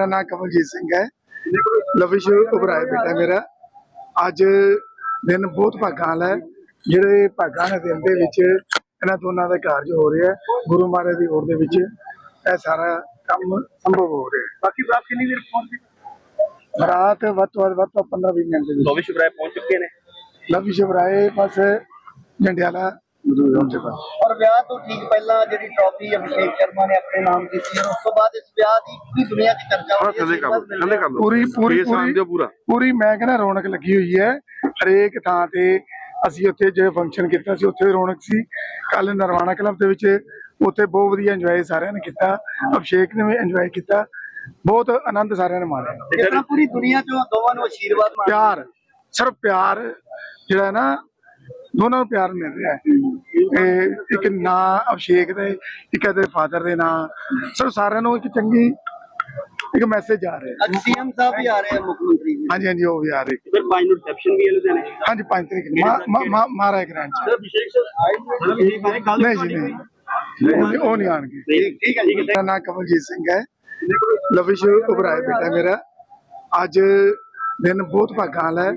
ਮੇਰਾ ਨਾਮ ਕਮਲਜੀਤ ਸਿੰਘ ਹੈ। ਲਵਿਸ਼ ਉਬਰਾਏ ਬੇਟਾ ਮੇਰਾ। ਅੱਜ ਦਿਨ ਬਹੁਤ ਭਾਗਾਂ ਵਾਲਾ ਹੈ। ਜਿਹੜੇ ਭਾਗਾਂ ਦੇ ਦਿਨ ਦੇ ਵਿੱਚ ਇਹਨਾਂ ਦੋਨਾਂ ਦਾ ਕਾਰਜ ਹੋ ਰਿਹਾ ਹੈ। ਗੁਰੂ ਮਹਾਰਾਜ ਦੀ ਓਟ ਦੇ ਵਿੱਚ ਇਹ ਸਾਰਾ ਕੰਮ ਸੰਭਵ ਹੋ ਰਿਹਾ ਹੈ। ਬਾਕੀ ਬਾਤ ਕਿੰਨੀ ਦੇਰ ਪਹੁੰਚੀ ਰਾਤ ਵੱਧ ਤੋਂ ਵੱਧ ਵੱਧ ਤੋਂ 15 20 ਮਿੰਟ ਦੇ ਵਿੱਚ। ਲੋਵਿਸ਼ ਬਰਾਏ ਪਹੁੰਚ ਚੁੱਕੇ ਨੇ। ਲਵਿਸ਼ ਉਬਰਾਏ ਬਸ ਜੰਡਿਆਲਾ ਔਰ ਵਿਆਹ ਤੋਂ ਠੀਕ ਪਹਿਲਾਂ ਜਿਹੜੀ ਟਰਾਫੀ ਅਭਿਸ਼ੇਕ ਸ਼ਰਮਾ ਨੇ ਆਪਣੇ ਨਾਮ ਕੀਤੀ ਔਰ ਉਸ ਤੋਂ ਬਾਅਦ ਇਸ ਵਿਆਹ ਦੀ ਪੂਰੀ ਦੁਨੀਆ 'ਚ ਚਰਚਾ ਹੋ ਥੋੜਾ ਰਹੀ ਹੈ ਥੱਲੇ ਕਰ ਲਓ ਥੱਲੇ ਕਰ ਲਓ। ਪੂਰੀ ਪੂਰੀ ਪੂਰੀ ਦਿਓ ਪੂਰਾ। ਪੂਰੀ ਮੈਂ ਕਹਿੰਦਾ ਰੌਣਕ ਲੱਗੀ ਹੋਈ ਹੈ। ਹਰੇਕ ਥਾਂ ਤੇ ਅਸੀਂ ਉੱਥੇ ਜੇ ਫੰਕਸ਼ਨ ਕੀਤਾ ਸੀ ਉੱਥੇ ਰੌਣਕ ਸੀ। ਕੱਲ ਨਰਵਾਣਾ ਕਲੱਬ ਦੇ ਵਿੱਚ ਉੱਥੇ ਬਹੁਤ ਵਧੀਆ ਇੰਜੋਏ ਸਾਰਿਆਂ ਨੇ ਕੀਤਾ। ਅਭਿਸ਼ੇਕ ਨੇ ਵੀ ਇੰਜੋਏ ਕੀਤਾ। ਬਹੁਤ ਆਨੰਦ ਸਾਰਿਆਂ ਨੇ ਮਾਣਿਆ। ਤਰ੍ਹਾਂ ਪੂਰੀ ਦੁਨੀਆ 'ਚੋਂ ਦੋਵਾਂ ਨੂੰ ਆਸ਼ੀਰਵਾਦ ਪਿਆਰ ਸਿਰਫ ਪਿਆਰ ਜਿਹੜਾ ਹੈ ਨਾ ਦੋਨਾਂ ਨੂੰ ਪਿਆਰ ਮਿਲ ਰਿਹਾ ਹੈ। ਇਹ ਇੱਕ ਨਾਂ ਅਭਿਸ਼ੇਕ ਦੇ ਇੱਕ ਇਹਦੇ ਫਾਦਰ ਦੇ ਨਾਂ। ਸਭ ਸਾਰਿਆਂ ਨੂੰ ਇੱਕ ਚੰਗੀ ਇੱਕ ਮੈਸੇਜ ਆ ਰਿਹਾ ਅੱਜ ਸੀਐਮ ਸਾਹਿਬ ਵੀ ਆ ਰਹੇ ਆ ਮੁੱਖ ਮੰਤਰੀ ਜੀ। ਹਾਂਜੀ ਹਾਂਜੀ ਉਹ ਵੀ ਆ ਰਹੇ। ਫਿਰ ਪੰਜ ਨੂੰ ਰਿਸੈਪਸ਼ਨ ਵੀ ਹੈ ਲੁਧਿਆਣੇ ਹਾਂਜੀ 5 ਤਰੀਕ ਨੂੰ ਮਾ- ਮਾ- ਮਾ- ਮਹਾਰਾਜ ਗ੍ਰਾਂਟ ਚ। ਅਭਿਸ਼ੇਕ ਸਰ ਆਏ ਅਭਿਸ਼ੇਕ ਬਾਰੇ ਗੱਲ ਨਹੀਂ ਜੀ ਨਹੀਂ- ਉਹ ਨਹੀਂ ਆਣਗੇ। ਠੀਕ ਹੈ ਜੀ ਮੇਰਾ ਨਾਮ ਕਮਲਜੀਤ ਸਿੰਘ ਹੈ। ਲਵਿਸ਼ ਉਬਰਾਏ ਬੇਟਾ ਮੇਰਾ। ਅੱਜ ਦਿਨ ਬਹੁਤ ਭਾਗਾਂ ਵਾਲਾ ਹੈ।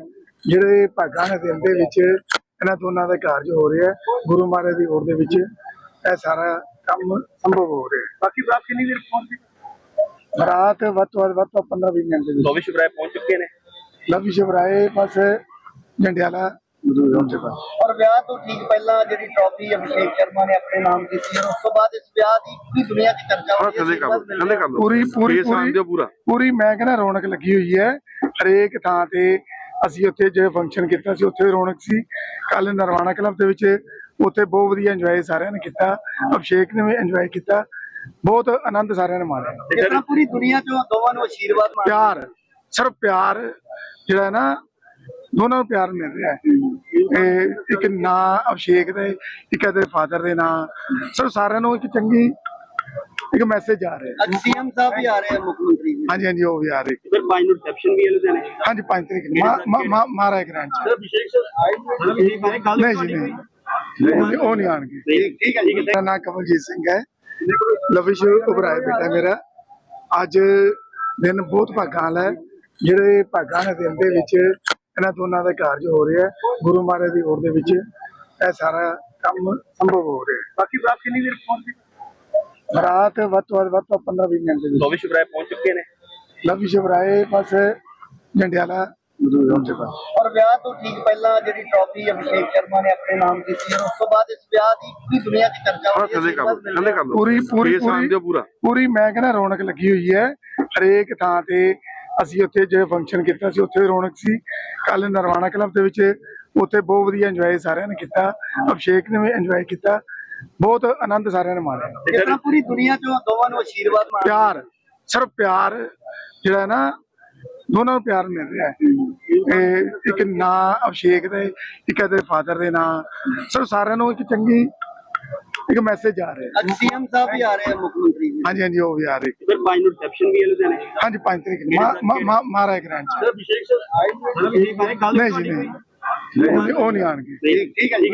ਜਿਹੜੇ ਭਾਗਾਂ ਦੇ ਦਿਨ ਦੇ ਵਿੱਚ ਇਹਨਾਂ ਦੋਨਾਂ ਦਾ ਕਾਰਜ ਹੋ ਰਿਹਾ ਹੈ ਗੁਰੂ ਮਹਾਰਾਜ ਦੀ ਓਟ ਦੇ ਵਿੱਚ ਇਹ ਸਾਰਾ ਕੰਮ ਸੰਭਵ ਹੋ ਰਿਹਾ ਬਾਕੀ ਬਾਤ ਕਿੰਨੀ ਦੇਰ ਪਹੁੰਚੀ ਹੈ ਰਾਤ ਵੱਧ ਤੋਂ ਵੱਧ ਤੋਂ 15 20 ਮਿੰਟ ਦੇ। ਵਿੱਚ ਲੋਵਿਸ਼ ਬਰਾਏ ਪਹੁੰਚ ਚੁੱਕੇ ਨੇ? ਲਵਿਸ਼ ਉਬਰਾਏ ਬਸ ਜੰਡਿਆਲਾ ਔਰ ਵਿਆਹ ਤੋਂ ਠੀਕ ਪਹਿਲਾਂ ਜਿਹੜੀ ਟਰਾਫੀ ਅਭਿਸ਼ੇਕ ਸ਼ਰਮਾ ਨੇ ਆਪਣੇ ਨਾਮ ਕੀਤੀ ਔਰ ਉਸ ਤੋਂ ਬਾਅਦ ਇਸ ਵਿਆਹ ਦੀ ਪੂਰੀ ਦੁਨੀਆ 'ਚ ਚਰਚਾ ਹੋ ਰਹੀ ਹੈ ਪੂਰੀ ਪੂਰਾ। ਪੂਰੀ ਮੈਂ ਕਹਿੰਦਾ ਰੌਣਕ ਲੱਗੀ ਹੋਈ ਹੈ ਹਰੇਕ ਥਾਂ ਤੇ ਅਸੀਂ ਉੱਥੇ ਜੇ ਫੰਕਸ਼ਨ ਕੀਤਾ ਸੀ ਉੱਥੇ ਰੌਣਕ ਸੀ। ਕੱਲ ਨਰਵਾਣਾ ਕਲੱਬ ਦੇ ਵਿੱਚ ਉੱਥੇ ਬਹੁਤ ਵਧੀਆ ਇੰਜੋਏ ਸਾਰਿਆਂ ਨੇ ਕੀਤਾ। ਅਭਿਸ਼ੇਕ ਨੇ ਵੀ ਇੰਜੋਏ ਕੀਤਾ। ਬਹੁਤ ਆਨੰਦ ਸਾਰਿਆਂ ਨੇ ਮਾਣਿਆ। ਤਰ੍ਹਾਂ ਪੂਰੀ ਦੁਨੀਆ 'ਚੋਂ ਦੋਵਾਂ ਨੂੰ ਆਸ਼ੀਰਵਾਦ ਪਿਆਰ ਸਿਰਫ ਪਿਆਰ ਜਿਹੜਾ ਹੈ ਨਾ ਦੋਨਾਂ ਨੂੰ ਪਿਆਰ ਮਿਲ ਰਿਹਾ ਹੈ। ਇੱਕ ਨਾਂ ਅਭਿਸ਼ੇਕ ਦੇ ਇੱਕ ਇਹਦੇ ਫਾਦਰ ਦੇ ਨਾਂ। ਸਭ ਸਾਰਿਆਂ ਨੂੰ ਇੱਕ ਚੰਗੀ ਇੱਕ ਮੈਸੇਜ ਆ ਰਿਹਾ ਅੱਜ ਸੀਐਮ ਸਾਹਿਬ ਵੀ ਆ ਰਹੇ ਆ ਮੁੱਖ ਮੰਤਰੀ ਜੀ ਹਾਂਜੀ ਹਾਂਜੀ ਉਹ ਵੀ ਆ ਰਹੇ। ਫਿਰ ਪੰਜ ਨੂੰ ਰਿਸੈਪਸ਼ਨ ਵੀ ਹੈ ਲੁਧਿਆਣੇ ਹਾਂਜੀ 5 ਤਰੀਕ ਨੂੰ। ਮਾ- ਮਾ- ਮਾ- ਮਹਾਰਾਜ ਗ੍ਰਾਂਟ ਸਰ ਆਏ ਬਾਰੇ ਗੱਲ ਨਹੀਂ ਜੀ ਨਹੀਂ। ਉਹ ਨਹੀਂ- ਆਣਗੇ। ਠੀਕ ਹੈ ਜੀ ਮੇਰਾ ਨਾਮ ਕਮਲਜੀਤ ਸਿੰਘ ਹੈ। ਲਵਿਸ਼ ਉਬਰਾਏ ਬੇਟਾ ਮੇਰਾ। ਅੱਜ ਦਿਨ ਬਹੁਤ ਭਾਗਾਂ ਵਾਲਾ ਹੈ। ਜਿਹੜੇ ਭਾਗਾਂ ਦੇ ਦਿਨ ਦੇ ਵਿੱਚ ਇਹਨਾਂ ਦੋਨਾਂ ਦਾ ਕਾਰਜ ਹੋ ਰਿਹਾ ਹੈ। ਗੁਰੂ ਮਹਾਰਾਜ ਦੀ ਓਟ ਦੇ ਵਿੱਚ ਇਹ ਸਾਰਾ ਕੰਮ ਸੰਭਵ ਹੋ ਰਿਹਾ ਬਾਕੀ ਬਾਤ ਕਿੰਨੀ ਦੇਰ ਪਹੁੰਚੀ? ਰਾਤ ਵੱਧ ਤੋਂ ਵੱਧ ਵੱਧ ਤੋਂ 15 20 ਮਿੰਟ ਦੇ ਵਿੱਚ। ਲੋਵਿਸ਼ ਬਰਾਏ ਪਹੁੰਚ ਚੁੱਕੇ ਨੇ? ਲਵਿਸ਼ ਉਬਰਾਏ ਬਸ ਜੰਡਿਆਲਾ ਔਰ ਵਿਆਹ ਤੋਂ ਠੀਕ ਪਹਿਲਾਂ ਜਿਹੜੀ ਟਰਾਫੀ ਅਭਿਸ਼ੇਕ ਸ਼ਰਮਾ ਨੇ ਆਪਣੇ ਨਾਮ ਕੀਤੀ ਔਰ ਉਸ ਤੋਂ ਬਾਅਦ ਇਸ ਵਿਆਹ ਦੀ ਪੂਰੀ ਦੁਨੀਆ 'ਚ ਚਰਚਾ ਹੋ ਰਹੀ ਹੈ ਥੱਲੇ ਕਰ ਪੂਰੀ ਪੂਰਾ ਪੂਰੀ ਮੈਂ ਕਹਿੰਦਾ ਰੌਣਕ ਲੱਗੀ ਹੋਈ ਹੈ। ਹਰੇਕ ਥਾਂ ਤੇ ਅਸੀਂ ਉੱਥੇ ਜੇ ਫੰਕਸ਼ਨ ਕੀਤਾ ਸੀ ਉੱਥੇ ਰੌਣਕ ਸੀ। ਕੱਲ ਨਰਵਾਣਾ ਕਲੱਬ ਦੇ ਵਿੱਚ ਉੱਥੇ ਬਹੁਤ ਵਧੀਆ ਇੰਜੋਏ ਸਾਰਿਆਂ ਨੇ ਕੀਤਾ। ਅਭਿਸ਼ੇਕ ਨੇ ਵੀ ਇੰਜੋਏ ਕੀਤਾ। ਬਹੁਤ ਆਨੰਦ ਸਾਰਿਆਂ ਨੇ ਮਾਣਿਆ। ਇਸ ਤਰ੍ਹਾਂ ਪੂਰੀ ਦੁਨੀਆ 'ਚੋਂ ਦੋਵਾਂ ਨੂੰ ਆਸ਼ੀਰਵਾਦ ਮਾਣ ਪਿਆਰ ਸਿਰਫ ਪਿਆਰ ਜਿਹੜਾ ਹੈ ਨਾ ਦੋਨਾਂ ਨੂੰ ਪਿਆਰ ਮਿਲ ਰਿਹਾ ਹੈ। ਇੱਕ ਨਾਂ ਅਭਿਸ਼ੇਕ ਦੇ ਇੱਕ ਇਹਦੇ ਫਾਦਰ ਦੇ ਨਾਂ ਸਭ ਸਾਰਿਆਂ ਨੂੰ ਇੱਕ ਚੰਗੀ ਇੱਕ ਮੈਸੇਜ ਆ ਰਿਹਾ ਅੱਜ ਸੀਐਮ ਸਾਹਿਬ ਵੀ ਆ ਰਹੇ ਆ ਮੁੱਖ ਮੰਤਰੀ ਜੀ। ਹਾਂਜੀ ਹਾਂਜੀ ਉਹ ਵੀ ਆ ਰਹੇ। ਫਿਰ ਪੰਜ ਨੂੰ ਰਿਸੈਪਸ਼ਨ ਵੀ ਹੈ ਲੁਧਿਆਣੇ ਹਾਂਜੀ 5 ਤਰੀਕ ਨੂੰ। ਮਾ- ਮਾ- ਮਾ- ਮਹਾਰਾਜ ਗ੍ਰਾਂਟ ਚ ਅਭਿਸ਼ੇਕ ਸਰ ਆਏ ਨਹੀਂ ਜੀ ਨਹੀਂ- ਉਹ ਨਹੀਂ ਆਣਗੇ। ਠੀਕ ਹੈ ਜੀ।